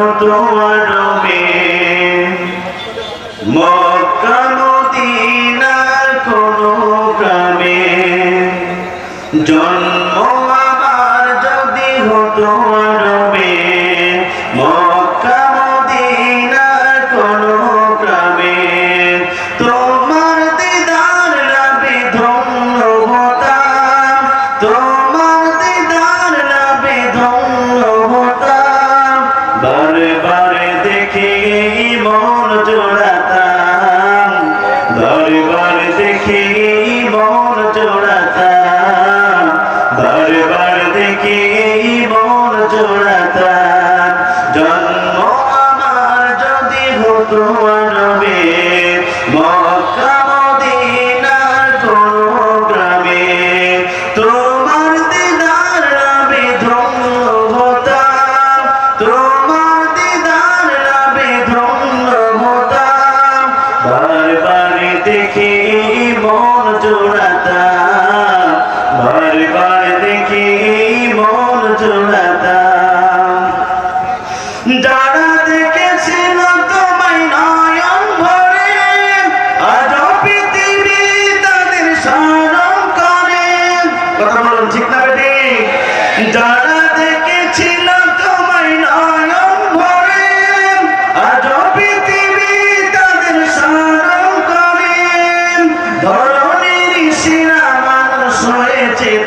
i do it. একবার দেখে মন জোড়াতাম। দরবার দেখে মন জোড়াতাম। দরবার দেখে মন জোড়াতাম। জন্ম আমার যদি হতো দেখে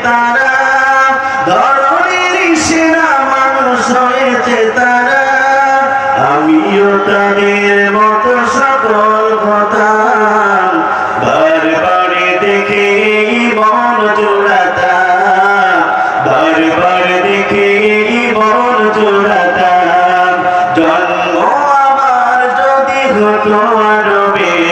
তারা, ধরনের সেরা মানুষ হয়েছে তারা। আমিও তাদের দেখে মন জোড়াতা বারবার দেখে জন্ম আমার যদি হতো আরবে